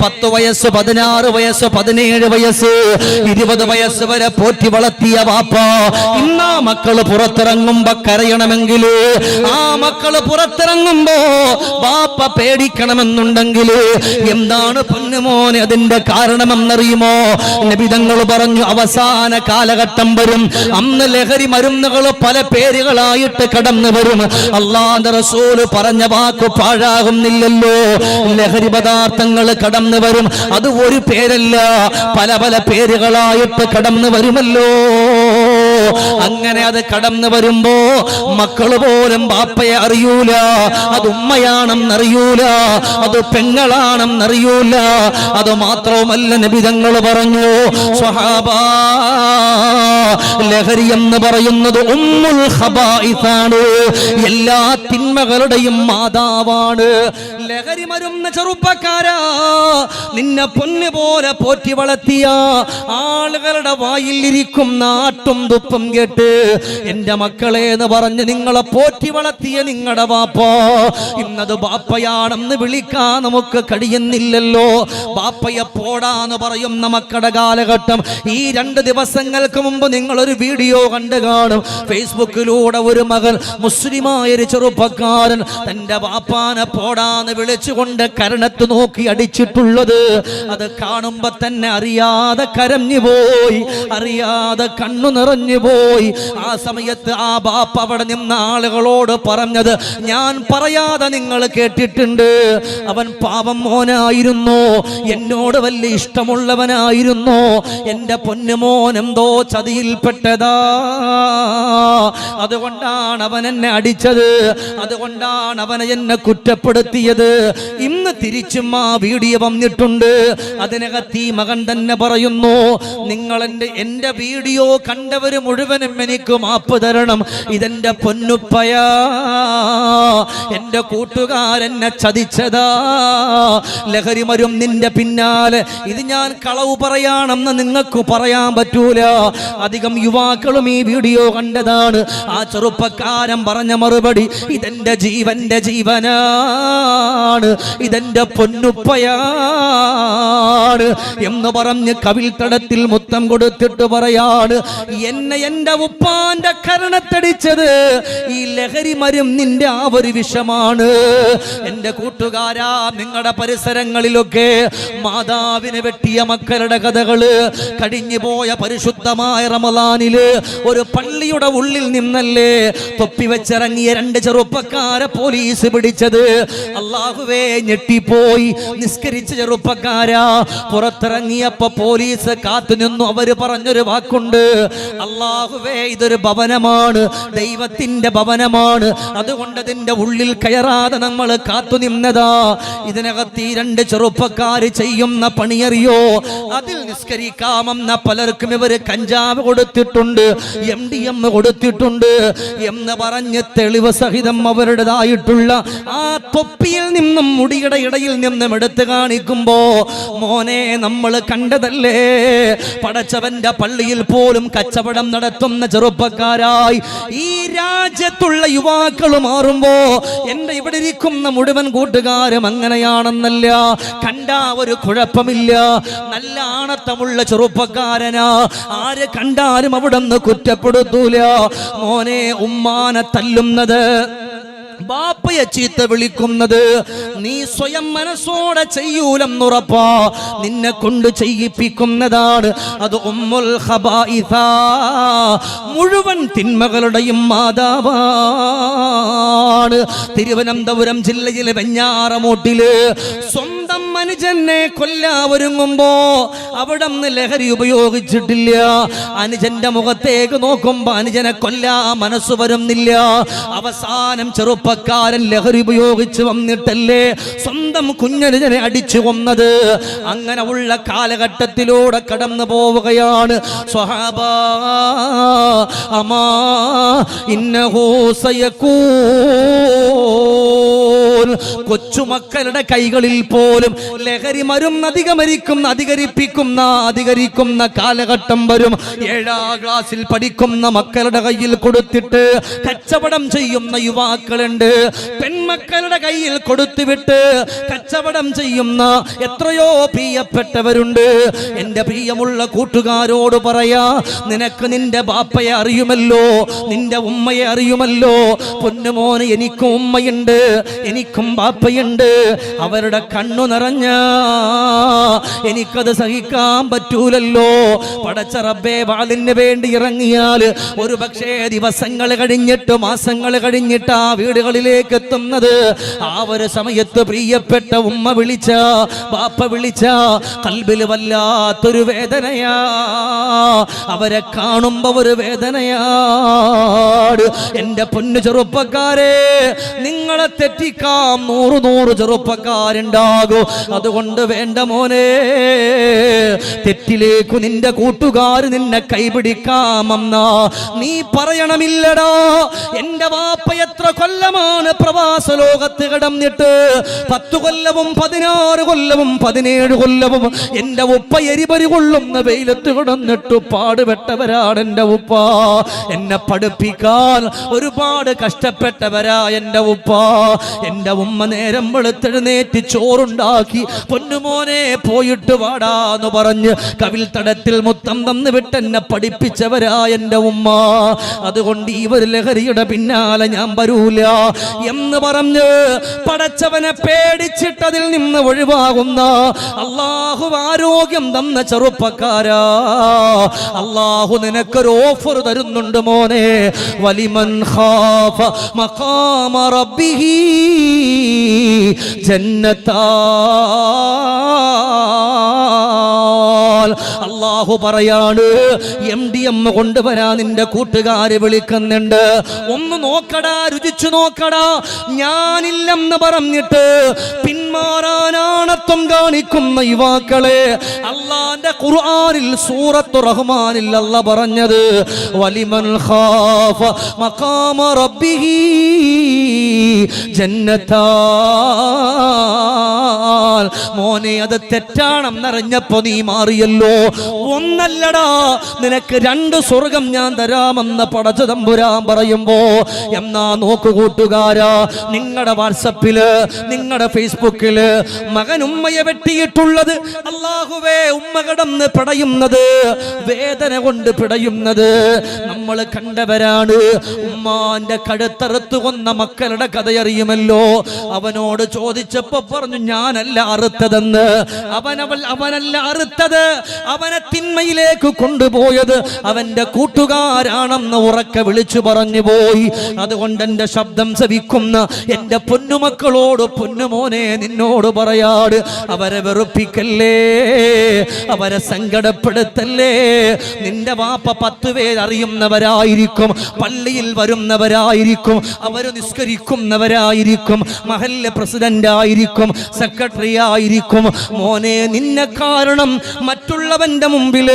പത്ത് വയസ്സ് പതിനാറ് വയസ്സ് പതിനേഴ് വയസ്സ് ഇരുപത് വയസ്സ് വരെ പോറ്റി വളർത്തിയ വാപ്പ ഇന്നാ മക്കൾ പുറത്തിറങ്ങുമ്പോ കരയണമെങ്കിൽ ആ മക്കൾ പുറത്തിറങ്ങുമ്പോ വാപ്പ പേടിക്കണമെന്നുണ്ടെങ്കിൽ എന്താണ് പൊന്നുമോനെ അതിന്റെ കാരണമെന്നറിയുമോ? നബിതങ്ങൾ പറഞ്ഞു അവസാന കാലഘട്ടം വരും. അന്ന് ലഹരി മരുന്നുകൾ പല പേരുകളായിട്ട് കടന്നു വരും. അള്ളാന്റെ റസൂൽ പറഞ്ഞ വാക്ക് പാഴാകുന്നില്ലല്ലോ. ലഹരി പദാർത്ഥങ്ങൾ കടന്നു വരും. അത് ഒരു പേരല്ല. പല പല പേരുകളായിട്ട് കടന്നു വരുമല്ലോ. അങ്ങനെ അത് കടന്നു വരുമ്പോ മക്കൾ പോലും ബാപ്പയെ അറിയൂല അത് ഉമ്മയാണെന്നറിയൂല അത് പെങ്ങളാണെന്നറിയൂല അത് മാത്രവുമല്ല നബിതങ്ങൾ പറഞ്ഞു ലഹരി എന്ന് പറയുന്നത് ഉമ്മുൽ ഹബായിസാണ് എല്ലാ തിന്മകളുടെയും മാതാവാണ്. ലഹരി മരുന്ന ചെറുപ്പക്കാരാ നിന്നെ പൊന്നു പോലെ പോറ്റി വളർത്തിയ ആളുകളുടെ വായിലിരിക്കും നാട്ടും തുപ്പും കേട്ട് എന്റെ മക്കളെ എന്ന് പറഞ്ഞ് നിങ്ങളെ പോറ്റി വളർത്തിയ നിങ്ങളുടെ ബാപ്പ ഇന്നത് ബാപ്പയാണെന്ന് വിളിക്കാൻ നമുക്ക് കഴിയുന്നില്ലല്ലോ. ബാപ്പയെ പോടാന്ന് പറയുന്ന മക്കളുടെ കാലഘട്ടം ഈ രണ്ട് ദിവസങ്ങൾക്ക് മുമ്പ് നിങ്ങൾ ഒരു വീഡിയോ കണ്ടു കാണും. ഫേസ്ബുക്കിലൂടെ ഒരു മകൻ മുസ്ലിമായ ഒരു ചെറുപ്പക്കാരൻ തന്റെ ബാപ്പാനെ പോടാന്ന് വിളിച്ചുകൊണ്ട് കരണത്ത് നോക്കി അടിച്ചിട്ടുള്ളത്. അത് കാണുമ്പോ തന്നെ അറിയാതെ കരഞ്ഞു പോയി അറിയാതെ കണ്ണു നിറഞ്ഞു പോയി ആ സമയത്ത് ആ ബാപ്പ അവിടെ നിന്ന ആളുകളോട് പറഞ്ഞത് ഞാൻ പറയാതെ നിങ്ങൾ കേട്ടിട്ടുണ്ട്. അവൻ പാപം മോനായിരുന്നു. എന്നോട് വലിയ ഇഷ്ടമുള്ളവനായിരുന്നു. എന്റെ പൊന്നുമോൻ എന്തോ ചതിയിൽപ്പെട്ടതാ. അതുകൊണ്ടാണ് അവൻ എന്നെ അടിച്ചത്. അതുകൊണ്ടാണ് അവനെ എന്നെ കുറ്റപ്പെടുത്തിയത്. ഇന്ന് തിരിച്ചും ആ വീഡിയോ വന്നിട്ടുണ്ട്. അതിനകത്ത് ഈ മകൻ തന്നെ പറയുന്നു നിങ്ങൾ എന്റെ എന്റെ വീഡിയോ കണ്ടവര് മുഴുവനും എനിക്ക് മാപ്പ് തരണം. ഇതെന്റെ പൊന്നുപ്പയ. എന്റെ കൂട്ടുകാരെന്നെ ചതിച്ചതാ. ലഹരി മരും നിന്റെ പിന്നാലെ. ഇത് ഞാൻ കളവ് പറയാണെന്ന് നിങ്ങൾക്ക് പറയാൻ പറ്റൂല. അധികം യുവാക്കളും ഈ വീഡിയോ കണ്ടതാണ്. ആ ചെറുപ്പക്കാരൻ പറഞ്ഞ മറുപടി ഇതെന്റെ ജീവന്റെ ജീവനാണ്. ഇതെന്റെ പൊന്നുപ്പയാണ്. എന്ന് പറഞ്ഞ് കവിൽത്തടത്തിൽ മുത്തം കൊടുത്തിട്ട് പറയാണ് എന്നെ എന്റെ ഉപ്പാന്റെ കരണത്തടിച്ചത് ഈ ലഹരി മരും നിന്റെ ആ ഒരു വിഷമാണ്. എന്റെ കൂട്ടുകാരാ നിങ്ങളുടെ പരിസരങ്ങളിലൊക്കെ മാതാവിനെ വെട്ടിയ മക്കളുടെ കഥകൾ കടിഞ്ഞു പോയ പരിശുദ്ധമായ റമദാനിൽ ഒരു പള്ളിയുടെ ഉള്ളിൽ നിന്നല്ലേ തൊപ്പി വെച്ചിറങ്ങിയ രണ്ട് ചെറുപ്പക്കാരെ പോലീസ് പിടിച്ചത്. അള്ളാഹുവേ ഞെട്ടിപ്പോയി. നിസ്കരിച്ച ചെറുപ്പക്കാരാ പുറത്തിറങ്ങിയപ്പോ പോലീസ് കാത്തു നിന്നു അവർ പറഞ്ഞൊരു വാക്കുണ്ട്. അള്ളാഹുവേ ഇതൊരു ഭവനമാണ്. ദൈവത്തിന്റെ ഭവനമാണ്. അതുകൊണ്ട് അതിന്റെ ഉള്ളിൽ കയറാതെ നമ്മൾ കാത്തുനിന്നതാ ഇതിനകത്ത് ഈ രണ്ട് ചെറുപ്പക്കാർ ചെയ്യുന്ന പണിയറിയോ? അതിൽ നിസ്കരിക്കാമെന്ന പലർക്കും ഇവർ കഞ്ചാവ് കൊടുത്തിട്ടുണ്ട് എം ഡി എം കൊടുത്തിട്ടുണ്ട് എന്ന് പറഞ്ഞ് തെളിവ് സഹിതം അവരുടേതായിട്ടുള്ള ആ തൊപ്പിയിൽ നിന്നും മുടിയുടെ ഇടയിൽ നിന്നും എടുത്തു കാണിക്കുമ്പോ മോനെ നമ്മൾ കണ്ടതല്ലേ? പടച്ചവന്റെ പള്ളിയിൽ പോലും കച്ചവടം നടത്തുന്ന ചെറുപ്പക്കാരായി ഈ രാജ്യത്തുള്ള യുവാക്കൾ മാറുമ്പോ എന്റെ ഇവിടെ ഇരിക്കുന്ന മുഴുവൻ കൂട്ടുകാരും അങ്ങനെയാണെന്നല്ല. കണ്ട ഒരു കുഴപ്പമില്ല. നല്ല ആണത്തമുള്ള ചെറുപ്പക്കാരനാ. ആര് കണ്ടാലും അവിടെ നിന്ന് കുറ്റപ്പെടുത്തൂല. മോനെ ഉമ്മാനെ തല്ലുന്നത്. ബാപ്പയെ ചീത്ത വിളിക്കുന്നത്. നീ സ്വയം മനസ്സോടെ ചെയ്യൂലെന്നുറപ്പാ. നിന്നെ കൊണ്ട് ചെയ്യിപ്പിക്കുന്നതാണ് അത് ഉമ്മുൽ മുഴുവൻ തിന്മകളുടെയും മാതാവാണ്. തിരുവനന്തപുരം ജില്ലയിലെ വെഞ്ഞാറമൂട്ടിൽ സ്വന്തം അനുജനെ കൊല്ലാ ഒരുങ്ങുമ്പോ അവിടെ ലഹരി ഉപയോഗിച്ചിട്ടില്ല. അനുജന്റെ മുഖത്തേക്ക് നോക്കുമ്പോ അനുജനെ കൊല്ലാ മനസ്സ് വരുന്നില്ല. അവസാനം ചെറുപ്പക്കാരൻ ലഹരി ഉപയോഗിച്ച് വന്നിട്ടല്ലേ സ്വന്തം കുഞ്ഞനുജനെ അടിച്ചു കൊന്നത്. അങ്ങനെ ഉള്ള കാലഘട്ടത്തിലൂടെ കടന്നു പോവുകയാണ്. സ്വഹാബ അമാ കൊച്ചുമക്കളുടെ കൈകളിൽ പോലും ലഹരി മരുന്ന് അധികമരിക്കുന്ന അധികരിപ്പിക്കുന്ന അധികരിക്കുന്ന കാലഘട്ടം വരും. ഏഴാം ക്ലാസ്സിൽ പഠിക്കുന്ന മക്കളുടെ കയ്യിൽ കൊടുത്തിട്ട് കച്ചവടം ചെയ്യുന്ന യുവാക്കളുണ്ട്. പെൺമക്കളുടെ കയ്യിൽ കൊടുത്തുവിട്ട് കച്ചവടം ചെയ്യുന്ന എത്രയോ പ്രിയപ്പെട്ടവരുണ്ട്. എന്റെ പ്രിയമുള്ള കൂട്ടുകാരോട് പറയാ നിനക്ക് നിന്റെ ബാപ്പയെ അറിയുമല്ലോ? നിന്റെ ഉമ്മയെ അറിയുമല്ലോ? പൊന്നുമോന് എനിക്കും ഉമ്മയുണ്ട് എനിക്കും ബാപ്പയുണ്ട്. അവരുടെ കണ്ണു നിറഞ്ഞ. എനിക്കത് സഹിക്കാൻ പറ്റൂലല്ലോ. പടച്ച റബ്ബേ വാളിന് വേണ്ടി ഇറങ്ങിയാൽ ഒരു പക്ഷേ ദിവസങ്ങൾ കഴിഞ്ഞിട്ട് മാസങ്ങൾ കഴിഞ്ഞിട്ട് ആ വീടുകളിലേക്ക് എത്തുന്നത് ആ ഒരു സമയത്ത് പ്രിയപ്പെട്ട ഉമ്മ വിളിച്ച ബാപ്പ വിളിച്ച കൽബിൽ വല്ലാത്തൊരു വേദനയാ. അവരെ കാണുമ്പോ ഒരു വേദനയാട്. എന്റെ പൊന്നു ചെറുപ്പക്കാരെ നിങ്ങളെ തെറ്റിക്കാം. നൂറ് നൂറ് ചെറുപ്പക്കാരുണ്ടാകും. അതുകൊണ്ട് വേണ്ട മോനെ തെറ്റിലേക്കു നിന്റെ കൂട്ടുകാർ നിന്നെ കൈപിടിക്കാമെന്ന. നീ പറയണമില്ലടാ. എന്റെ വാപ്പ എത്ര കൊല്ലമാണ് പ്രവാസ ലോകത്ത് കിടന്നിട്ട്? പത്ത് കൊല്ലവും പതിനാറ് കൊല്ലവും പതിനേഴ് കൊല്ലവും എന്റെ ഉപ്പ എരിപരി കൊള്ളുന്ന വെയിലത്ത് കിടന്നിട്ട് പാടുപെട്ടവരാണ് എന്റെ ഉപ്പ. എന്നെ പഠിപ്പിക്കാൻ ഒരുപാട് കഷ്ടപ്പെട്ടവരാ എന്റെ ഉപ്പ. എന്റെ ഉമ്മ നേരം വെളുത്തെഴുന്നേറ്റ് ചോറുണ്ടാക്കി പൊന്നുമോനെ പോയിട്ട് വാടാന്ന് പറഞ്ഞ് കവിൽ തടത്തിൽ മുത്തം തന്നു വിട്ട് എന്നെ പഠിപ്പിച്ചവരാ എന്റെ ഉമ്മ. അതുകൊണ്ട് ഈ ഒരു ലഹരിയുടെ പിന്നാലെ ഞാൻ വരൂല എന്ന് പറഞ്ഞ് പടച്ചവനെ പേടിച്ചിട്ടതിൽ നിന്ന് ഒഴിവാകുന്ന അള്ളാഹു ആരോഗ്യം തന്ന ചെറുപ്പക്കാരാ. അള്ളാഹു നിനക്കൊരു ഓഫർ തരുന്നുണ്ട് മോനെ. വലിമൻ ഖാഫ മഖാമ റബ്ബിഹി 啊。അള്ളാഹു പറയാണ് എം ഡി എം കൊണ്ടുവരാ നിന്റെ കൂട്ടുകാര് വിളിക്കുന്നുണ്ട്. ഒന്ന് നോക്കടാ രുചിച്ചു നോക്കടാ. ഞാനില്ലെന്ന് പറഞ്ഞിട്ട് പിന്മാറാനാണത്വം കാണിക്കുന്ന യുവാക്കളെ അള്ളാന്റെ ഖുർആനിൽ സൂറത്തു റഹ്മാനിൽ അല്ല പറഞ്ഞത്. വലിമൻ ഖാഫ മഖാമ റബ്ബിഹി ജന്നത്താൽ മോനെ അത് തെറ്റാണെന്നറിഞ്ഞപ്പോ നീ മാറിയല്ലോ. ഒന്നല്ലടാ നിനക്ക് രണ്ട് സ്വർഗം ഞാൻ തരാമെന്ന് പടച്ചു തമ്പുരാൻ പറയുമ്പോ എന്നാ നോക്കുകൂട്ടുകാരാ നിങ്ങളുടെ വാട്സപ്പിൽ നിങ്ങളുടെ ഫേസ്ബുക്കിൽ മകൻ ഉമ്മയെ വെട്ടിയിട്ടുള്ളത് അള്ളാഹുവേ ഉമ്മ കടന്ന് പിടയുന്നത് വേദന കൊണ്ട് പിടയുന്നത് നമ്മൾ കണ്ടവരാണ്. ഉമ്മാന്റെ കഴുത്തറുത്തു കൊന്ന മക്കളുടെ കഥയറിയുമല്ലോ. അവനോട് ചോദിച്ചപ്പോ പറഞ്ഞു ഞാനല്ല അറുത്തതെന്ന്. അവനവൾ അവനല്ല അറുത്തത്. അവനെ തിന്മയിലേക്ക് കൊണ്ടുപോയത് അവന്റെ കൂട്ടുകാരാണെന്ന് ഉറക്കെ വിളിച്ചു പറഞ്ഞു പോയി. അതുകൊണ്ട് എന്റെ ശബ്ദം സവിക്കുന്ന എന്റെ പൊന്നുമക്കളോട് പൊന്നുമോനെ നിന്നോട് പറയാട് അവരെ വെറുപ്പിക്കല്ലേ? അവരെ സങ്കടപ്പെടുത്തല്ലേ? നിന്റെ വാപ്പ പത്ത് പേരറിയുന്നവരായിരിക്കും പള്ളിയിൽ വരുന്നവരായിരിക്കും അവർ നിസ്കരിക്കുന്നവരായിരിക്കും മഹല്ല പ്രസിഡന്റ് ആയിരിക്കും സെക്രട്ടറി ആയിരിക്കും മോനെ നിന്നെ കാരണം മറ്റുള്ളവന്റെ മുമ്പിൽ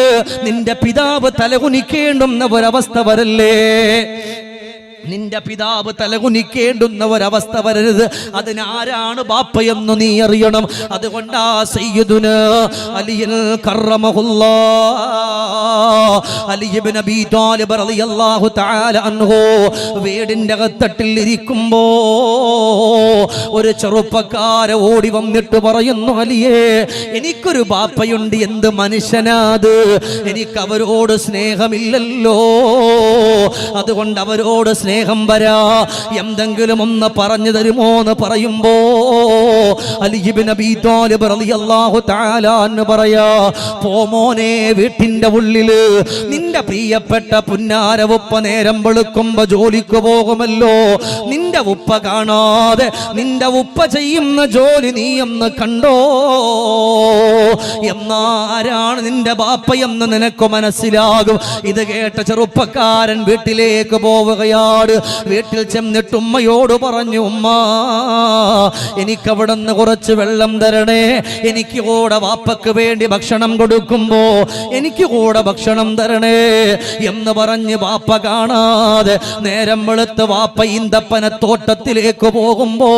നിന്റെ പിതാവ് തലകുനിക്കേണ്ടുന്ന ഒരവസ്ഥ വരല്ലേ? നിന്റെ പിതാവ് തലകുനിക്കേണ്ടുന്ന ഒരവസ്ഥ വരരുത്. അതിനാരാണ് ബാപ്പയെന്ന് നീ അറിയണം? അതുകൊണ്ടാ സയ്യിദുന അലിയൽ റളിയല്ലാഹു തആല അൻഹു വീടിന്റെ അകത്തട്ടിൽ ഇരിക്കുമ്പോ ഒരു ചെറുപ്പക്കാര ഓടി വന്നിട്ട് പറയുന്നു അലിയേ എനിക്കൊരു ബാപ്പയുണ്ട്. എന്ത് മനുഷ്യനാത്? എനിക്ക് അവരോട് സ്നേഹമില്ലല്ലോ. അതുകൊണ്ട് അവരോട് സ്നേഹം വരാ. എന്തെങ്കിലും ഒന്ന് പറഞ്ഞു തരുമോ എന്ന് പറയുമ്പോ തആല എന്ന് പറയാ പോമോനെ വീട്ടിന്റെ ഉള്ളിൽ നിന്റെ പ്രിയപ്പെട്ട പുന്നാര ഉപ്പ നേരം വെളുക്കുമ്പോ ജോലിക്ക് പോകുമല്ലോ. നിന്റെ ഉപ്പ കാണാതെ നിന്റെ ഉപ്പ ചെയ്യുന്ന ജോലി നീ എന്ന് കണ്ടോ? എന്നാരാണ് നിന്റെ ബാപ്പയെന്ന് നിനക്ക് മനസ്സിലാകും? ഇത് കേട്ട ചെറുപ്പക്കാരൻ വീട്ടിലേക്ക് പോവുകയാണ് വഴിപാട് വീട്ടിൽ ചെന്നിട്ട് ഉമ്മയോട് പറഞ്ഞു ഉമ്മ എനിക്കവിടെ നിന്ന് കുറച്ച് വെള്ളം തരണേ. എനിക്ക് കൂടെ വാപ്പക്ക് വേണ്ടി ഭക്ഷണം കൊടുക്കുമ്പോ എനിക്ക് കൂടെ ഭക്ഷണം തരണേ എന്ന് പറഞ്ഞ് വാപ്പ കാണാതെ നേരം വെളുത്ത് വാപ്പ ഈന്തപ്പന തോട്ടത്തിലേക്ക് പോകുമ്പോ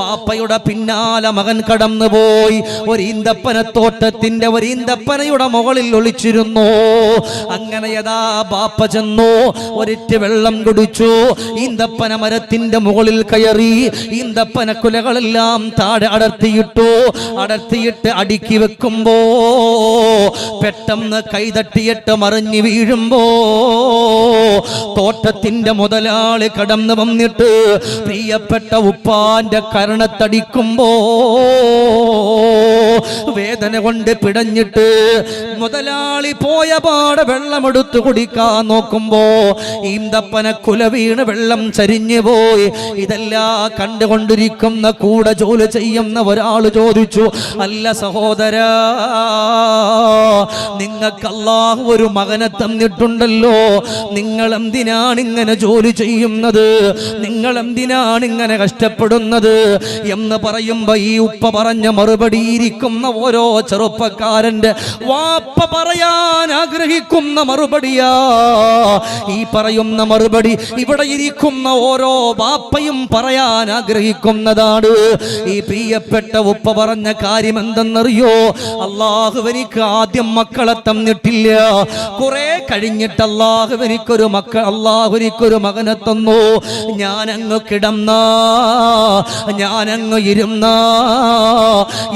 വാപ്പയുടെ പിന്നാലെ മകൻ കടന്നു പോയി ഒരു ഈന്തപ്പന തോട്ടത്തിന്റെ ഒരു ഈന്തപ്പനയുടെ മുകളിൽ ഒളിച്ചിരുന്നു. അങ്ങനെ യഥാ ബാപ്പ ചെന്നു ഒരിറ്റ് വെള്ളം കുടിച്ചു. ഈന്തപ്പന മരത്തിന്റെ മുകളിൽ കയറി ഈന്തപ്പന കുലകളെല്ലാം താഴെ അടർത്തിയിട്ടു. അടർത്തിയിട്ട് അടുക്കി വെക്കുമ്പോ പെട്ടെന്ന് കൈതട്ടിയിട്ട് മറിഞ്ഞു വീഴുമ്പോ തോട്ടത്തിന്റെ മുതലാളി കടന്നു വന്നിട്ട് പ്രിയപ്പെട്ട ഉപ്പാന്റെ കരണത്തടിക്കുമ്പോ വേദന കൊണ്ട് പിടഞ്ഞിട്ട് മുതലാളി പോയ പാടെ വെള്ളമെടുത്ത് കുടിക്കാൻ നോക്കുമ്പോ ഈന്തപ്പന കുല വീണ് വെള്ളം ചരിഞ്ഞു പോയി. ഇതെല്ലാം കണ്ടുകൊണ്ടിരിക്കുന്ന കൂടെ ജോലി ചെയ്യുന്ന ഒരാൾ ചോദിച്ചു അല്ല സഹോദര നിങ്ങൾക്ക് അള്ളാഹു ഒരു മകനെ തന്നിട്ടുണ്ടല്ലോ. നിങ്ങൾ എന്തിനാണ് ഇങ്ങനെ ജോലി ചെയ്യുന്നത്? നിങ്ങൾ എന്തിനാണ് ഇങ്ങനെ കഷ്ടപ്പെടുന്നത്? എന്ന് പറയുമ്പോ ഈ ഉപ്പ പറഞ്ഞ മറുപടി ഇരിക്കുന്ന ഓരോ ചെറുപ്പക്കാരന്റെ വാപ്പ പറയാൻ ആഗ്രഹിക്കുന്ന മറുപടിയാ. ഈ പറയുന്ന മറുപടി ഇവിടെ ഇരിക്കുന്ന ഓരോ വാപ്പയും പറയാൻ ആഗ്രഹിക്കുന്നതാണ്. ഈ പ്രിയപ്പെട്ട ഉപ്പ പറഞ്ഞ കാര്യം എന്തെന്നറിയോ അള്ളാഹു എനിക്ക് ആദ്യം മക്കളെ തന്നിട്ടില്ല. കുറെ കഴിഞ്ഞിട്ട് അള്ളാഹു എനിക്കൊരു മക്കൾ അള്ളാഹു എനിക്കൊരു മകനെ തന്നു. ഞാൻ കിടന്ന ഞാൻ ഇരുന്ന.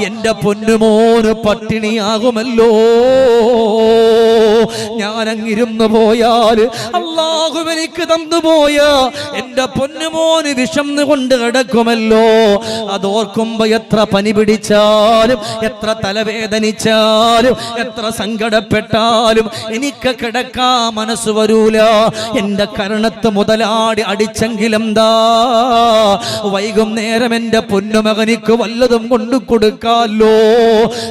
എന്റെ പൊന്നുമോന് പട്ടിണിയാകുമല്ലോ. ഞാൻ അങ്ങിരുന്നു പോയാൽ അള്ളാഹു തന്നു. പോയ എന്റെ പൊന്നുമോന് വിഷം കൊണ്ട് കിടക്കുമല്ലോ. അതോർക്കുമ്പോ എത്ര പനി പിടിച്ചാലും എത്ര തലവേദനിച്ചാലും എത്ര സങ്കടപ്പെട്ടാലും എനിക്ക് കിടക്കാ മനസ്സ് വരൂല. എന്റെ കരണത്ത് മുതലാടി അടിച്ചെങ്കിലെന്താ വൈകുന്നേരം എന്റെ പൊന്നുമകനിക്ക് വല്ലതും കൊണ്ടു കൊടുക്കാല്ലോ.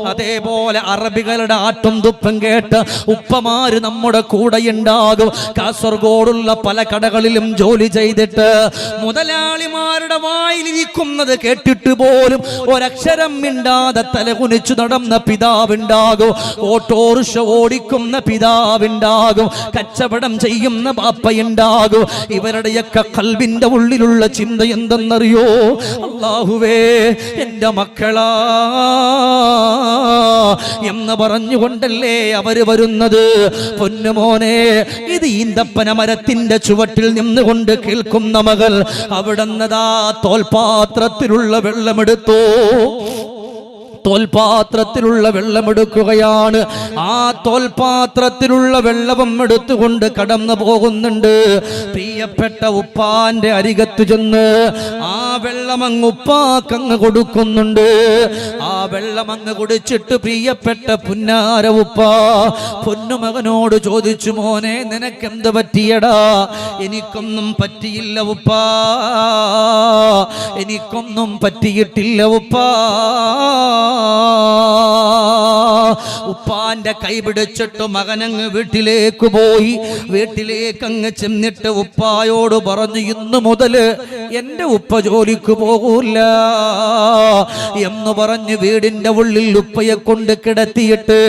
അതേപോലെ അറബികളുടെ ആട്ടും തുപ്പും കേട്ട് ഉപ്പമാര് നമ്മുടെ കൂടെ ഉണ്ടാകും. കാസർഗോഡുള്ള പല കടകളിലും ജോലി ചെയ്തിട്ട് മുതലാളിമാരുടെ വായിലിരിക്കുന്നത് കേട്ടിട്ട് പോലും ഒരക്ഷരം മിണ്ടാതെ തല തലകുനിച്ചു നടന്ന പിതാവുണ്ടാകും. ഓട്ടോറിക്ഷ ഓടിക്കുന്ന പിതാവുണ്ടാകും. കച്ചവടം ചെയ്യുന്ന ബാപ്പയുണ്ടാകും. ഇവരുടെയൊക്കെ കൽവിന്റെ ഉള്ളിലുള്ള ചിന്ത എന്തെന്നറിയോ? അള്ളാഹുവേ എന്റെ മക്കളാ എന്ന് പറഞ്ഞുകൊണ്ടല്ലേ അവർ വരുന്നത്? പൊന്നുമോനെ ഇത് ഈന്തപ്പന മരത്തിന്റെ ചുവട്ടിൽ നിന്നുകൊണ്ട് കേൾക്കുന്ന മകൾ അവിടുന്നതാ തോൽപാത്രത്തിലുള്ള വെള്ളമെടുത്തു. തോൽപാത്രത്തിലുള്ള വെള്ളമെടുക്കുകയാണ്. ആ തോൽപാത്രത്തിലുള്ള വെള്ളവും എടുത്തുകൊണ്ട് കടന്നു പോകുന്നുണ്ട്. പ്രിയപ്പെട്ട ഉപ്പാന്റെ അരികത്ത് ചെന്ന് ആ വെള്ളമങ്ങ് ഉപ്പാക്കങ്ങ് കൊടുക്കുന്നുണ്ട്. ആ വെള്ളമങ്ങ് കുടിച്ചിട്ട് പ്രിയപ്പെട്ട പുന്നാര ഉപ്പ പൊന്നുമകനോട് ചോദിച്ചു മോനെ നിനക്കെന്ത് പറ്റിയടാ? എനിക്കൊന്നും പറ്റിയില്ല ഉപ്പാ. എനിക്കൊന്നും പറ്റിയിട്ടില്ല ഉപ്പാ. 啊。ഉപ്പാന്റെ കൈ പിടിച്ചിട്ട് മകനങ്ങ് വീട്ടിലേക്ക് പോയി. വീട്ടിലേക്ക് അങ്ങ് ചെന്നിട്ട് ഉപ്പായോട് പറഞ്ഞു ഇന്നു മുതൽ എന്റെ ഉപ്പ ജോലിക്ക് പോകൂല. എന്ന് പറഞ്ഞ് വീടിന്റെ ഉള്ളിൽ ഉപ്പയെ കൊണ്ട് കിടത്തിയിട്ട്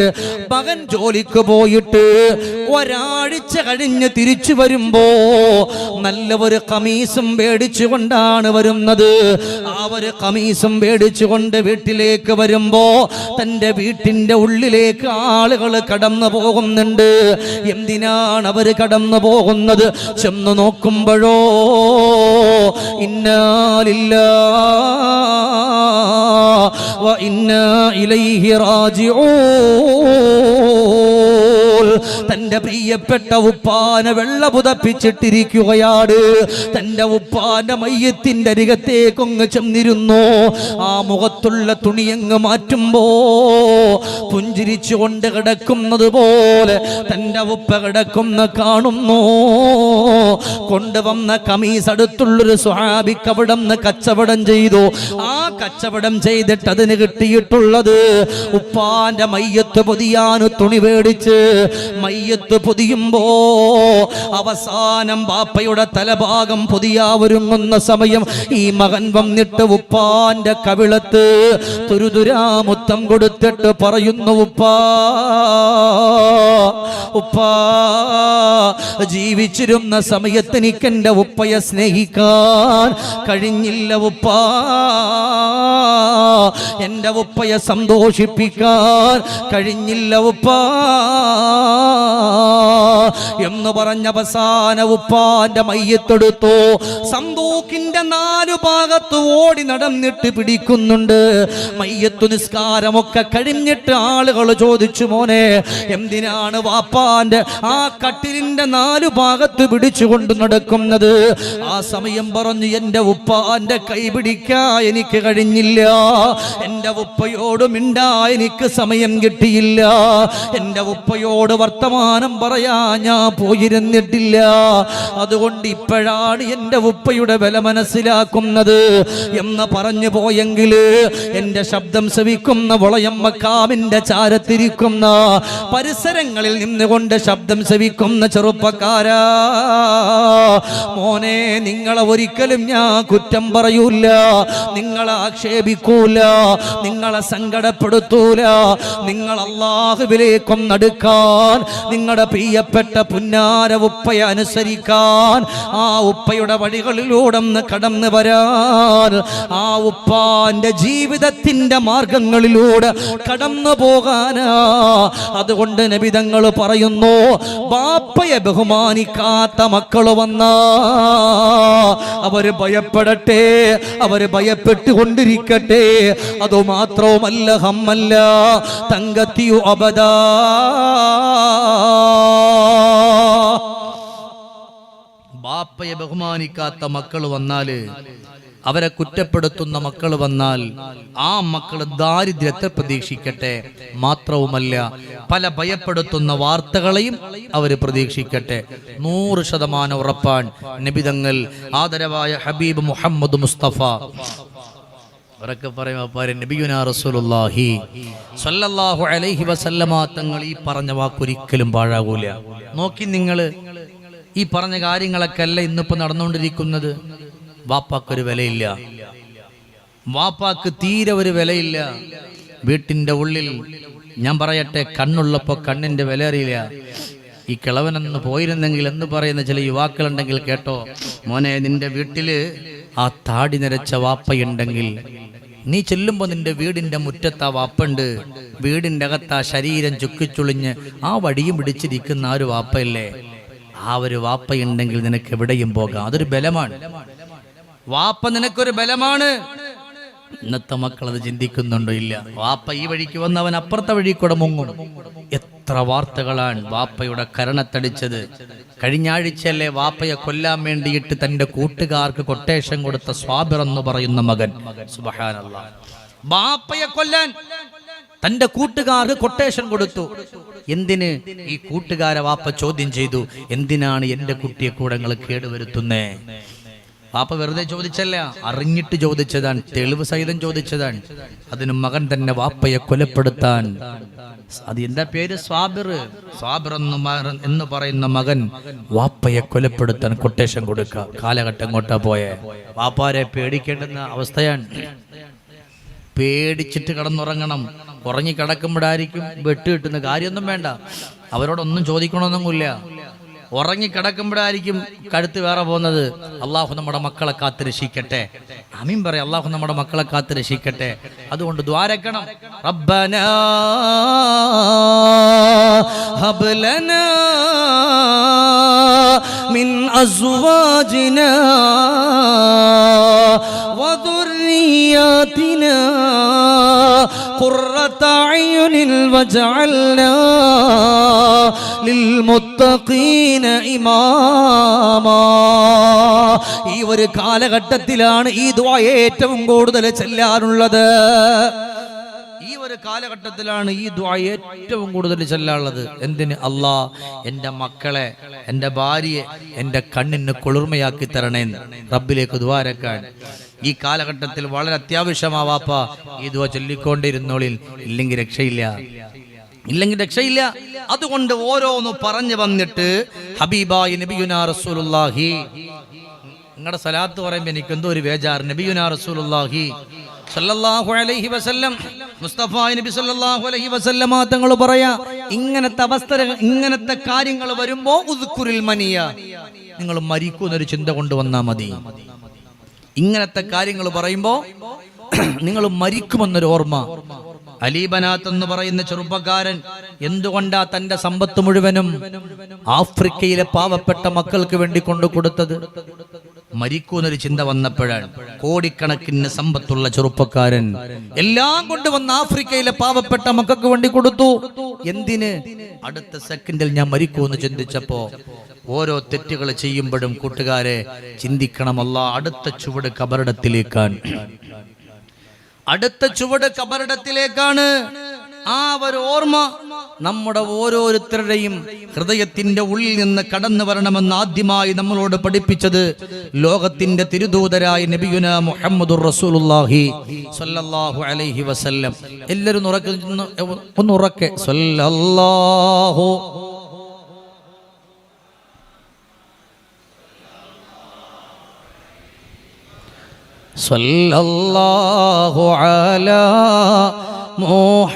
മകൻ ജോലിക്ക് പോയിട്ട് ഒരാഴ്ച കഴിഞ്ഞ് തിരിച്ചു വരുമ്പോ നല്ല ഒരു കമീസും മേടിച്ചു കൊണ്ടാണ് വരുന്നത്. ആ ഒരു കമീസും മേടിച്ചു കൊണ്ട് വീട്ടിലേക്ക് വരുമ്പോ തന്റെ വീട്ടിന്റെ ഉള്ളിലേക്ക് ആളുകൾ കടന്നു പോകുന്നുണ്ട്. എന്തിനാണ് അവർ കടന്നു പോകുന്നത്? ചെന്ന് നോക്കുമ്പോഴോ ഇന്നാലില്ല ഇന്നാ ഇലൈഹി റാജിഊൻ. തന്റെ പ്രിയപ്പെട്ട ഉപ്പാന വെള്ള പുതപ്പിച്ചിട്ടിരിക്കുകയാണ്. തന്റെ ഉപ്പാന്റെ മയ്യത്തിന്റെ അരികത്തേക്കൊങ്ങ് ചെന്നിരുന്നു. ആ മുഖത്തുള്ള തുണിയങ്ങ് മാറ്റുമ്പോ പുഞ്ചിരിച്ചുകൊണ്ട് കിടക്കുന്നത് പോലെ തന്റെ ഉപ്പ കിടക്കുന്ന കാണുന്നു. കൊണ്ടുവന്ന കമീസ് അടുത്തുള്ളൊരു സ്വാഭിക്ക് അവിടെ നിന്ന് കച്ചവടം ചെയ്തു. ആ കച്ചവടം ചെയ്തിട്ട് അതിന് കിട്ടിയിട്ടുള്ളത് ഉപ്പാന്റെ മയ്യത്ത് പൊതിയാന് തുണി മേടിച്ച് മയ്യത്ത് പൊതിയുമ്പോ അവസാനം ബാപ്പയുടെ തലഭാഗം പൊതിയാവൊരുങ്ങുന്ന സമയം ഈ മകൻ വന്നിട്ട് ഉപ്പാന്റെ കവിളത്ത് തുരുതുരാമുത്തം കൊടുത്തിട്ട് പറയുന്നു ഉപ്പാ ഉപ്പാ ജീവിച്ചിരുന്ന സമയത്ത് എനിക്ക് എന്റെ ഉപ്പയെ സ്നേഹിക്കാൻ കഴിഞ്ഞില്ല ഉപ്പാ. എന്റെ ഉപ്പയെ സന്തോഷിപ്പിക്കാൻ കഴിഞ്ഞില്ല ഉപ്പാ. എന്ന് പറഞ്ഞ അവസാന ഉപ്പാന്റെ മയ്യത്തെടുത്തു. സന്തൂക്കിന്റെ നാലു ഭാഗത്ത് ഓടി നടന്നിട്ട് പിടിക്കുന്നുണ്ട്. മയ്യത്തു നിസ്കാരമൊക്കെ കഴിഞ്ഞിട്ട് ആളുകൾ ചോദിച്ചു മോനെ എന്തിനാണ് വാപ്പാന്റെ ആ കട്ടിലിന്റെ നാലു ഭാഗത്ത് പിടിച്ചുകൊണ്ട് നടക്കുന്നത്? ആ സമയം പറഞ്ഞു എന്റെ ഉപ്പാന്റെ കൈ പിടിക്കാ എനിക്ക് കഴിഞ്ഞില്ല. എന്റെ ഉപ്പയോട് മിണ്ടാ എനിക്ക് സമയം കിട്ടിയില്ല. എന്റെ ഉപ്പയോട് വർത്തമാനം പറയാ ഞാൻ പോയിരുന്നിട്ടില്ല. അതുകൊണ്ട് ഇപ്പോഴാണ് എന്റെ ഉപ്പയുടെ വില മനസ്സിലാക്കുന്നത്. എന്ന് പറഞ്ഞു പോയെങ്കിൽ എന്റെ ശബ്ദം ശ്രവിക്കുന്ന വളയമ്മക്കാവിന്റെ ചാരത്തിരിക്കുന്ന പരിസരങ്ങളിൽ നിന്നുകൊണ്ട് ശബ്ദം ശ്രവിക്കുന്ന ചെറുപ്പക്കാരാ. മോനെ നിങ്ങളെ ഒരിക്കലും ഞാൻ കുറ്റം പറയൂല. നിങ്ങളെ ആക്ഷേപിക്കൂല. നിങ്ങളെ സങ്കടപ്പെടുത്തൂല. നിങ്ങൾ അള്ളാഹുവിലേക്കും നടുക്കാൻ നിങ്ങളുടെ പ്രിയപ്പെട്ട പുന്നാര ഉപ്പയെ അനുസരിക്കാൻ ആ ഉപ്പയുടെ വഴികളിലൂടെ കടന്നു വരാൻ ആ ഉപ്പാന്റെ ജീവിതത്തിന്റെ മാർഗങ്ങളിലൂടെ കടന്നു പോകാനാ. അതുകൊണ്ട് നബിതങ്ങൾ പറയുന്നു ബാപ്പയെ ബഹുമാനിക്കാത്ത മക്കൾ വന്ന. അവർ ഭയപ്പെടട്ടെ അവർ ഭയപ്പെട്ടുകൊണ്ടിരിക്കട്ടെ. അതു മാത്രവുമല്ല ഹമ്മല്ല തങ്കത്തിയു അബദാ. ബാപ്പയെ ബഹുമാനിക്കാത്ത മക്കൾ വന്നാൽ അവരെ കുറ്റപ്പെടുത്തുന്ന മക്കൾ വന്നാൽ ആ മക്കൾ ദാരിദ്ര്യത്തെ പ്രതീക്ഷിക്കട്ടെ. മാത്രവുമല്ല പല ഭയപ്പെടുത്തുന്ന വാർത്തകളെയും അവർ പ്രതീക്ഷിക്കട്ടെ. നൂറ് ശതമാനം ഉറപ്പാൻ നിബിതങ്ങൾ ആദരവായ ഹബീബ് മുഹമ്മദ് മുസ്തഫ. അവരൊക്കെ നബിയുന റസൂലുള്ളാഹി അലൈഹി വസല്ലമ തങ്ങൾ ഈ പറഞ്ഞ വാക്കൊരിക്കലും പാഴാകൂല. നോക്കി നിങ്ങൾ ഈ പറഞ്ഞ കാര്യങ്ങളൊക്കെ അല്ല ഇന്നിപ്പോ നടന്നുകൊണ്ടിരിക്കുന്നത്. വാപ്പാക്കൊരു വിലയില്ല. വാപ്പാക്ക് തീരെ ഒരു വിലയില്ല. വീട്ടിന്റെ ഉള്ളിൽ ഞാൻ പറയട്ടെ കണ്ണുള്ളപ്പോൾ കണ്ണിന്റെ വില അറിയില്ല ഈ കിളവനെന്ന് പോയിരുന്നെങ്കിൽ എന്ന് പറയുന്ന ചില യുവാക്കളുണ്ടെങ്കിൽ കേട്ടോ മോനെ നിന്റെ വീട്ടിൽ ആ താടി നിരച്ച വാപ്പയുണ്ടെങ്കിൽ നീ ചെല്ലുമ്പോൾ നിന്റെ വീടിന്റെ മുറ്റത്ത് ആ വാപ്പുണ്ട്. വീടിന്റെ അകത്ത് ആ ശരീരം ചുക്കിച്ചുളിഞ്ഞ് ആ വടിയും പിടിച്ചിരിക്കുന്ന ആ ഒരു വാപ്പയല്ലേ? ആ ഒരു വാപ്പയുണ്ടെങ്കിൽ നിനക്ക് എവിടെയും പോകാം. അതൊരു ബലമാണ്. വാപ്പ നിനക്കൊരു ബലമാണ്. ഇന്നത്തെ മക്കൾ അത് ചിന്തിക്കുന്നുണ്ടോ ഇല്ല? വാപ്പ ഈ വഴിക്ക് വന്നവൻ അപ്പുറത്തെ വഴി കൂടെ മുങ്ങും. എത്ര വാർത്തകളാണ് വാപ്പയുടെ കരണത്തടിച്ചത്. കഴിഞ്ഞ ആഴ്ചയല്ലേ വാപ്പയെ കൊല്ലാൻ വേണ്ടിയിട്ട് തന്റെ കൂട്ടുകാർക്ക് കൊട്ടേഷൻ കൊടുത്ത സ്വാബിർ എന്ന് പറയുന്ന മകൻ. വാപ്പയെ കൊല്ലാൻ തന്റെ കൂട്ടുകാർക്ക് കൊട്ടേഷൻ കൊടുത്തു. എന്തിന്? ഈ കൂട്ടുകാരെ വാപ്പ ചോദ്യം ചെയ്തു. എന്തിനാണ് എന്റെ കുട്ടിയെ കൂടെ നിങ്ങൾ കേടുവരുത്തുന്നേ? പാപ്പ വെറുതെ ചോദിച്ചല്ല അറിഞ്ഞിട്ട് ചോദിച്ചതാണ് തെളിവ് സഹിതം ചോദിച്ചതാണ്. അതിന് മകൻ തന്നെ വാപ്പയെ കൊലപ്പെടുത്താൻ. അത് എന്താ പേര്? സ്വാബിർ. സ്വാബിർ എന്ന് പറയുന്ന മകൻ വാപ്പയെ കൊലപ്പെടുത്താൻ കൊട്ടേഷൻ കൊടുക്കുക. കാലഘട്ടം കൊട്ടാ പോയെ? വാപ്പാരെ പേടിക്കേണ്ടുന്ന അവസ്ഥയാണ്. പേടിച്ചിട്ട് കിടന്നുറങ്ങണം. ഉറങ്ങി കിടക്കുമ്പോഴായിരിക്കും വെട്ട് കിട്ടുന്ന കാര്യമൊന്നും വേണ്ട. അവരോടൊന്നും ചോദിക്കണമെന്നൊന്നുമില്ല ഉറങ്ങിക്കിടക്കുമ്പോഴായിരിക്കും കഴുത്ത് വേറെ പോകുന്നത്. അള്ളാഹു നമ്മുടെ മക്കളെ കാത്ത് രക്ഷിക്കട്ടെ അമീൻ പറയാം അള്ളാഹു നമ്മുടെ മക്കളെ കാത്ത് രക്ഷിക്കട്ടെ അതുകൊണ്ട് ദ്വാരക്കണം റബ്ബന ഹബ്ലന മിൻ അസ്വാജിന വദുർരിയാതിനാ قرة أعين واجعلنا للمتقين إماما ഈ ഒരു കാലഘട്ടത്തിലാണ് ഈ ദ്വാ ഏറ്റവും കൂടുതൽ ചെല്ലാനുള്ളത് ഈ ഒരു കാലഘട്ടത്തിലാണ് ഈ ദ്വാ ഏറ്റവും കൂടുതൽ ചെല്ലാനുള്ളത് എന്തിന് അല്ലാ എൻ്റെ മക്കളെ എൻ്റെ ഭാര്യയെ എൻ്റെ കണ്ണിന് കുളിർമയാക്കി തരണേന്ന് റബ്ബിലേക്ക് ദ്വാരക്കാൻ ഈ കാലഘട്ടത്തിൽ വളരെ അത്യാവശ്യമാവാപ്പ ഈ ദുവ ചൊല്ലിക്കൊണ്ടിരുന്നോളിൽ. ഇല്ലെങ്കിൽ രക്ഷയില്ല. ഇല്ലെങ്കിൽ രക്ഷയില്ല. അതുകൊണ്ട് ഓരോന്ന് പറഞ്ഞു വന്നിട്ട് ഹബീബായി നബിയുനാ റസൂലുള്ളാഹി. നിങ്ങളുടെ സലാത്ത് പറയുമ്പോൾ എനിക്ക് എന്തോ ഒരു ബേജാർ നബിയുനാ റസൂലുള്ളാഹി സല്ലല്ലാഹു അലൈഹി വസല്ലം. മുസ്തഫ നബി സല്ലല്ലാഹു അലൈഹി വസല്ലമ തങ്ങൾ പറയാ ഇങ്ങനത്തെ അവസ്ഥ ഇങ്ങനത്തെ കാര്യങ്ങൾ വരുമ്പോൾ ഉദ്കുരിൽ മനിയ. നിങ്ങൾ മരിക്കുന്നൊരു ചിന്ത കൊണ്ടുവന്നാ മതി. ഇങ്ങനത്തെ കാര്യങ്ങൾ പറയുമ്പോൾ നിങ്ങൾ മരിക്കുമെന്നൊരു ഓർമ്മ. അലീബനാത്ത് എന്ന് പറയുന്ന ചെറുപ്പക്കാരൻ എന്തുകൊണ്ടാ തന്റെ സമ്പത്ത് മുഴുവനും ആഫ്രിക്കയിലെ പാവപ്പെട്ട മക്കൾക്ക് വേണ്ടി കൊണ്ടു കൊടുത്തത്? മരിക്കൂന്നൊരു ചിന്ത വന്നപ്പോഴാണ് കോടിക്കണക്കിന് സമ്പത്തുള്ള ചെറുപ്പക്കാരൻ എല്ലാം കൊണ്ടുവന്ന ആഫ്രിക്കയിലെ പാവപ്പെട്ട മക്കൾക്ക് വേണ്ടി കൊടുത്തു. എന്തിന്? അടുത്ത സെക്കൻഡിൽ ഞാൻ മരിക്കൂന്ന് ചിന്തിച്ചപ്പോ ഓരോ തെറ്റുകൾ ചെയ്യുമ്പോഴും കൂട്ടുകാരെ ചിന്തിക്കണമല്ല അടുത്ത ചുവട് കബറിടത്തിലേക്കാണ്. അടുത്ത ചുവട് കബറിടത്തിലേക്കാണ്. ആ ഒരു ഓർമ്മ നമ്മുടെ ഓരോരുത്തരുടെയും ഹൃദയത്തിന്റെ ഉള്ളിൽ നിന്ന് കടന്നു വരണമെന്ന് ആദ്യമായി നമ്മളോട് പഠിപ്പിച്ചത് ലോകത്തിന്റെ തിരുദൂതരായ നബിയുന മുഹമ്മദുർ റസൂലുള്ളാഹി സ്വല്ലല്ലാഹു അലൈഹി വസല്ലം. എല്ലാവരും ഉറക്കെ ഒന്ന് ഉറക്കെ. സ്വല്ലല്ലാഹു സല്ലല്ലാഹു അലാ മുഹമ്മദ്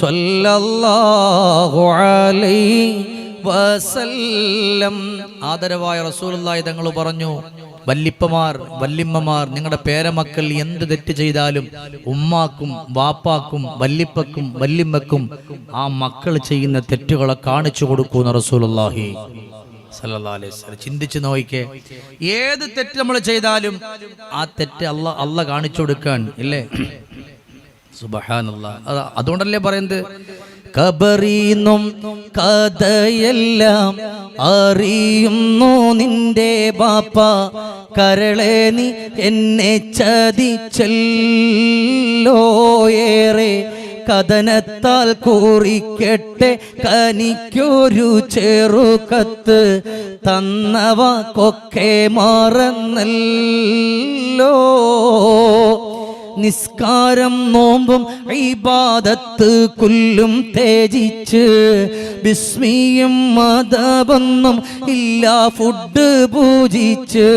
സല്ലല്ലാഹു അലൈഹി വസല്ലം. ആദരവായ റസൂലുള്ളാഹി തങ്ങൾ പറഞ്ഞു വല്ലിപ്പമാർ വല്ലിമ്മമാർ നിങ്ങളുടെ പേരമക്കൾ എന്ത് തെറ്റ് ചെയ്താലും ഉമ്മാക്കും വാപ്പാക്കും വല്ലിപ്പക്കും വല്ലിമ്മക്കും ആ മക്കൾ ചെയ്യുന്ന തെറ്റുകളെ കാണിച്ചു കൊടുക്കൂന്ന് റസൂലുള്ളാഹി. സല്ലല്ലാഹു അലൈഹി ചിന്തിച്ചു നോക്കിക്കേ. ഏത് തെറ്റ് നമ്മൾ ചെയ്താലും ആ തെറ്റ് അല്ല അല്ല കാണിച്ചു കൊടുക്കാൻ ഇല്ലേ? അതുകൊണ്ടല്ലേ പറയുന്നത്? കബറീന്നും കഥയെല്ലാം അറിയുന്നു നിന്റെ ബാപ്പ. കരളെ നീ എന്നെ ചതിച്ചല്ലോ ഏറെ. കഥനത്താൽ കൂറിക്കെട്ടെ. കനിക്കൊരു ചെറുകത്ത് തന്നവ കൊക്കെ മറന്നല്ലോ. നിസ്കാരം നോമ്പും ഇബാദത്ത് കുല്ലും തേജിച്ച് ബിസ്മിയും മതബൊന്നും ഇല്ല ഫുഡ് പൂജിച്ച്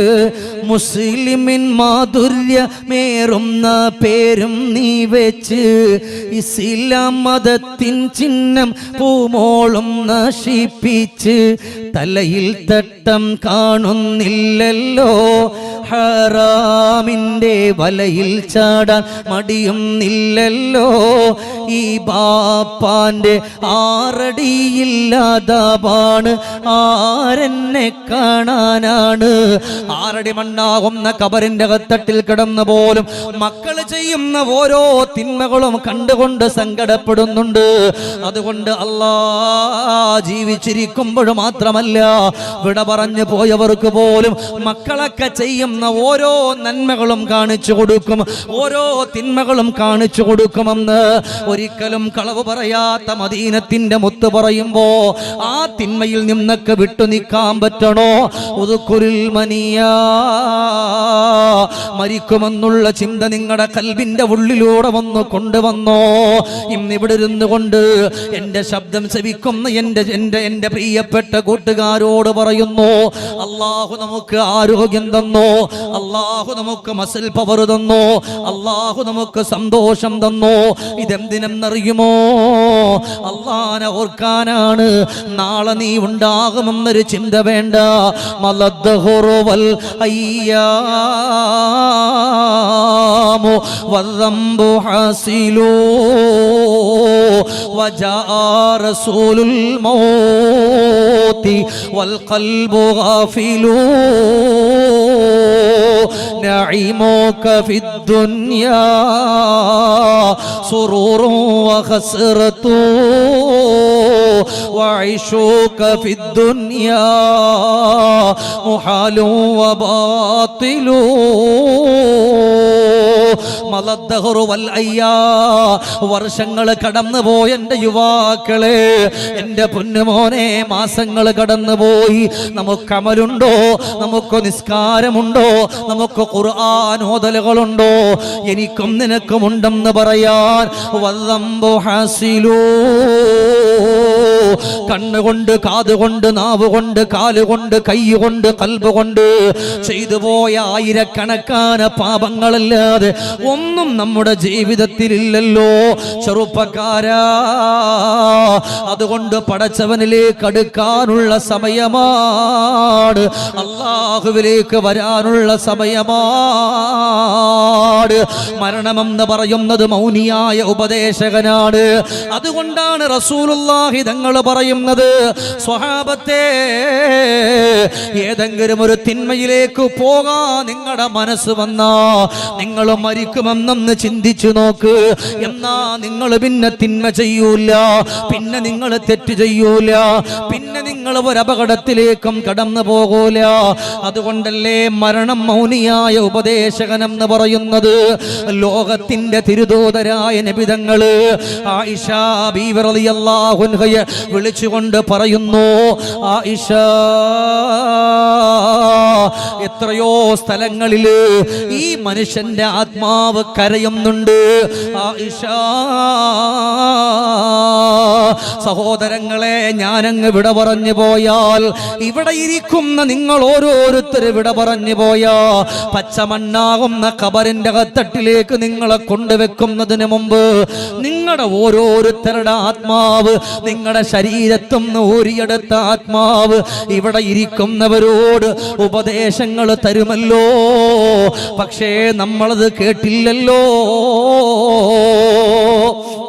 മുസ്ലിമിൻ മാധുര്യമേറുന്ന പേരും നീ വെച്ച് ഇസ്ലാം മതത്തിൻ ചിഹ്നം പൂമോളും നശിപ്പിച്ച് തലയിൽ തട്ടം കാണുന്നില്ലല്ലോ ഹറാമിന്റെ വലയിൽ ചാടാൻ മടിയുന്നില്ലല്ലോ ഈ ബാപ്പാന്റെ ആറടിയില്ലാതാണ് ആരെന്നെ കാണാനാണ്? ആറടി മണ്ണാകുന്ന കബറിന്റെ കത്തട്ടിൽ കിടന്നു പോലും മക്കൾ ചെയ്യുന്ന ഓരോ തിന്മകളും കണ്ടുകൊണ്ട് സങ്കടപ്പെടുന്നുണ്ട്. അതുകൊണ്ട് അല്ലാ ജീവിച്ചിരിക്കുമ്പോൾ മാത്രമല്ല വിട പറഞ്ഞു പോയവർക്ക് പോലും മക്കളൊക്കെ ചെയ്യുന്ന ഓരോ നന്മകളും കാണിച്ചു കൊടുക്കും. ഓരോ തിന്മകളും കാണിച്ചു കൊടുക്കുമെന്ന് ഒരിക്കലും കളവ് പറയാത്ത മദീനത്തിന്റെ മുത്ത് പറയുമ്പോ ആ തിന്മയിൽ നിന്നൊക്കെ വിട്ടു നിൽക്കാൻ പറ്റണോ? ഉതുക്കുരിൽ മനിയ. മരിക്കുമെന്നുള്ള ചിന്ത നിങ്ങളുടെ കൽവിന്റെ ഉള്ളിലൂടെ വന്ന് കൊണ്ടുവന്നോ? ഇന്നിവിടെ ഇരുന്നു കൊണ്ട് എന്റെ ശബ്ദം ശ്രവിക്കുന്ന എന്റെ എന്റെ എന്റെ പ്രിയപ്പെട്ട കൂട്ടുകാരോട് പറയുന്നു അള്ളാഹു നമുക്ക് ആരോഗ്യം തന്നോ? അള്ളാഹു നമുക്ക് മസിൽ പവർ തന്നോ? അള്ളാഹു നമുക്ക് സന്തോഷം തന്നോ ഇതെന്തിനെന്നറിയുമോ അള്ളാനെ ഓർക്കാനാണ് നാളെ നീ ഉണ്ടാകുമെന്നൊരു ചിന്ത വേണ്ട മലദ്ദഹുറുവൽ അയ്യാമു വദ്ദംബു ഹസിലൂ وجاء رسول الموت والقلب غافل نعيمك في الدنيا سرور وخسرة وعيشوك في الدنيا محال وباطل മലദ്ദഹറു വൽ അയ്യാ വർഷങ്ങൾ കടന്നുപോയ എൻ്റെ യുവാക്കളെ എൻ്റെ പൊന്നുമോനെ മാസങ്ങൾ കടന്നുപോയി നമുക്ക് അമലുണ്ടോ നമുക്ക് നിസ്കാരമുണ്ടോ നമുക്ക് ഖുർആാനോദലുകളുണ്ടോ എനിക്കും നിനക്കും ഉണ്ടെന്ന് പറയാൻ വല്ലംബു ഹാസിലൂ. കണ്ണുകൊണ്ട് കാതുകൊണ്ട് നാവുകൊണ്ട് കാലുകൊണ്ട് കൈകൊണ്ട് കൽബ് കൊണ്ട് ചെയ്തു പോയ ആയിരക്കണക്കാന പാപങ്ങളല്ലാതെ ഒന്നും നമ്മുടെ ജീവിതത്തിലില്ലല്ലോ. ചെറുപ്പക്കാരാ അതുകൊണ്ട് പടച്ചവനിലേക്ക് അടുക്കാനുള്ള സമയമാണ്. അള്ളാഹുവിലേക്ക് വരാനുള്ള സമയമാണ്. മരണമെന്ന് പറയുന്നത് മൗനിയായ ഉപദേശകനാണ്. അതുകൊണ്ടാണ് റസൂലുള്ളാഹി തങ്ങൾ പറയുന്നത് സ്വഹാബത്തെ ഏതെങ്കിലും ഒരു തിന്മയിലേക്ക് പോകാൻ നിങ്ങളുടെ മനസ്സ് വന്നാ നിങ്ങൾ മരിക്കുമെന്നൊന്ന് ചിന്തിച്ചു നോക്ക്. എന്നാ നിങ്ങൾ പിന്നെ തിന്മ ചെയ്യൂല പിന്നെ നിങ്ങൾ തെറ്റ് ചെയ്യൂല പിന്നെ നിങ്ങൾ ഒരു അപകടത്തിലേക്കും കടന്നു പോകൂല. അതുകൊണ്ടല്ലേ മരണം മൗനിയായ ഉപദേശകൻ എന്ന് പറയുന്നത്? ലോകത്തിന്റെ തിരുദൂതരായ നബിതങ്ങൾ ആയിഷ ബീവി റളിയല്ലാഹു അൻഹയെ വിളിച്ചുകൊണ്ട് പറയുന്നു ആയിഷ എത്രയോ സ്ഥലങ്ങളിൽ ഈ മനുഷ്യന്റെ ആത്മാവ് കരയുന്നുണ്ട്. ആയിഷ സഹോദരങ്ങളെ ഞാനങ്ങ് വിട പറഞ്ഞു പോയാൽ ഇവിടെ ഇരിക്കുന്ന നിങ്ങൾ ഓരോരുത്തർ വിട പറഞ്ഞു പോയാ പച്ചമണ്ണാകുന്ന കബറിന്റെ കത്തട്ടിലേക്ക് നിങ്ങളെ കൊണ്ടുവെക്കുന്നതിന് മുമ്പ് നിങ്ങളുടെ ഓരോരുത്തരുടെ ആത്മാവ് നിങ്ങളുടെ ശരീരത്തുനിന്ന് ഊരിയെടുത്ത ആത്മാവ് ഇവിടെ ഇരിക്കുന്നവരോട് ഉപദേശങ്ങൾ തരുമല്ലോ. പക്ഷേ നമ്മളത് കേട്ടില്ലല്ലോ.